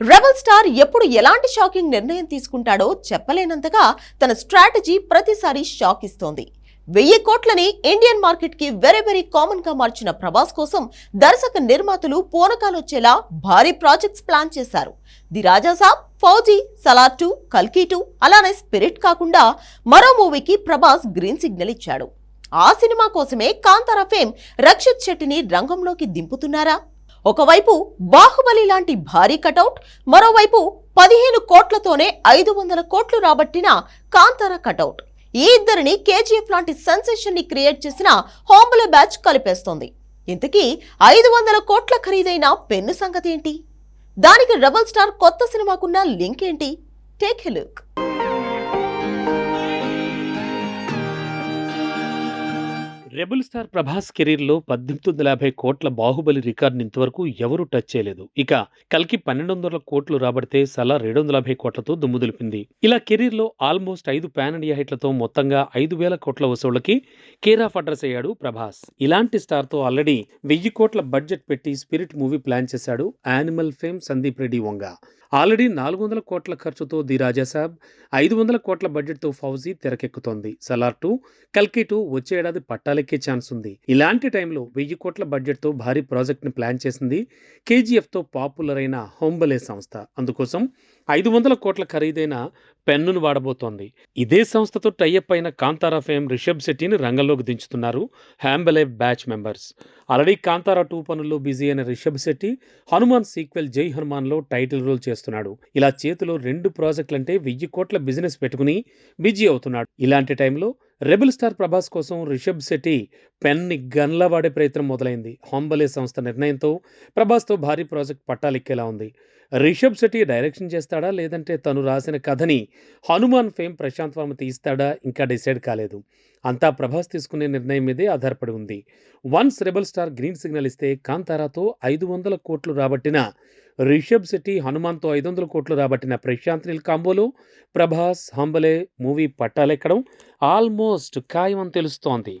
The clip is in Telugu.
రెబల్ స్టార్ ఎప్పుడు ఎలాంటి షాకింగ్ నిర్ణయం తీసుకుంటాడో చెప్పలేనంతగా తన స్ట్రాటజీ ప్రతిసారి షాక్ ఇస్తోంది వెయ్యి కోట్లని ఇండియన్ మార్కెట్కి వెరీ వెరీ కామన్గా మార్చిన ప్రభాస్ కోసం దర్శక నిర్మాతలు పూనకాలొచ్చేలా భారీ ప్రాజెక్ట్స్ ప్లాన్ చేశారు. ది రాజాసాబ్ ఫౌజీ సలార్ టూ కల్కీ టూ అలానే స్పిరిట్ కాకుండా మరో మూవీకి ప్రభాస్ గ్రీన్ సిగ్నల్ ఇచ్చాడు. ఆ సినిమా కోసమే కాంతారా ఫేమ్ రక్షిత్ శెట్టిని రంగంలోకి దింపుతున్నారా? ఒకవైపు బాహుబలి లాంటి భారీ కటౌట్ మరోవైపు పదిహేను కోట్లతోనే ఐదు వందల కోట్లు రాబట్టిన కాంతార కటౌట్. ఈ ఇద్దరిని కేజీఎఫ్ లాంటి సెన్సేషన్ని క్రియేట్ చేసిన హోంబుల బ్యాచ్ కలిపేస్తోంది. ఇంతకీ ఐదు వందల కోట్ల ఖరీదైన పెన్ను సంగతి ఏంటి? దానికి రెబల్ స్టార్ కొత్త సినిమాకున్న లింక్ ఏంటి? Take a look rebel star Prabhas కెరీర్లో పద్దెనిమిది వందల యాభై కోట్ల బాహుబలి రికార్డుని ఇంతవరకు ఎవరూ టచ్ చేయలేదు. ఇక కల్కి పన్నెండు వందల కోట్లు రాబడితే సలా రెండు వందల యాభై కోట్లతో దుమ్ము దులిపింది. ఇలా కెరీర్లో ఆల్మోస్ట్ ఐదు పాన్ ఇండియా హిట్లతో మొత్తంగా ఐదు వేల కోట్ల వసూళ్ళకి కేర్ ఆఫ్ అడ్రస్ అయ్యాడు ప్రభాస్. ఇలాంటి స్టార్తో ఆల్రెడీ వెయ్యి కోట్ల బడ్జెట్ పెట్టి స్పిరిట్ మూవీ ప్లాన్ చేశాడు Animal fame Sandeep Reddy Vanga. Already నాలుగు వందల కోట్ల ఖర్చుతో ది రాజాసాబ్ ఐదు వందల కోట్ల బడ్జెట్తో ఫౌజీ తెరకెక్కుతోంది. సలార్ టూ కల్కి టూ వచ్చే ఏడాది పట్టాలెక్కే ఛాన్స్ ఉంది. ఇలాంటి టైంలో వెయ్యి కోట్ల బడ్జెట్తో భారీ ప్రాజెక్ట్ని ప్లాన్ చేసింది కేజీఎఫ్తో పాపులర్ అయిన హోంబలే సంస్థ. అందుకోసం ఐదు వందల కోట్ల ఖరీదైన పెన్నును వాడబోతోంది. ఇదే సంస్థతో టైఅప్ అయిన కాంతారా ఫేమ్ రిషబ్ శెట్టిని రంగంలోకి దించుతున్నారు Hombale batch members. Already Kantara two పనుల్లో బిజీ అయిన రిషబ్ శెట్టి హనుమాన్ సీక్వెల్ జై హనుమాన్లో టైటిల్ రోల్ చేస్తున్నాడు. ఇలా చేతిలో రెండు ప్రాజెక్టులంటే వెయ్యి కోట్ల బిజినెస్ పెట్టుకుని బిజీ అవుతున్నాడు. ఇలాంటి టైంలో రెబల్ స్టార్ ప్రభాస్ కోసం రిషబ్ శెట్టి పెన్ని గన్లా వాడే ప్రయత్నం మొదలైంది. హోంబలే సంస్థ నిర్ణయంతో ప్రభాస్తో భారీ ప్రాజెక్ట్ పట్టాలెక్కేలా ఉంది. రిషబ్ శెట్టి డైరెక్షన్ చేస్తాడా? లేదంటే తను రాసిన కథని హనుమాన్ ఫేమ్ ప్రశాంత్ వర్మ తీస్తాడా? ఇంకా డిసైడ్ కాలేదు. అంతా ప్రభాస్ తీసుకునే నిర్ణయం మీదే ఆధారపడి ఉంది. Once rebel star green signal ఇస్తే కాంతారాతో ఐదు వందల కోట్లు రాబట్టిన రిషబ్ శెట్టి హనుమాన్తో ఐదు వందల కోట్లు రాబట్టిన ప్రశాంత్ నీల్ కాంబోలు ప్రభాస్ హంబలే మూవీ పట్టాలెక్కడం ఆల్మోస్ట్ ఖాయం అని తెలుస్తోంది.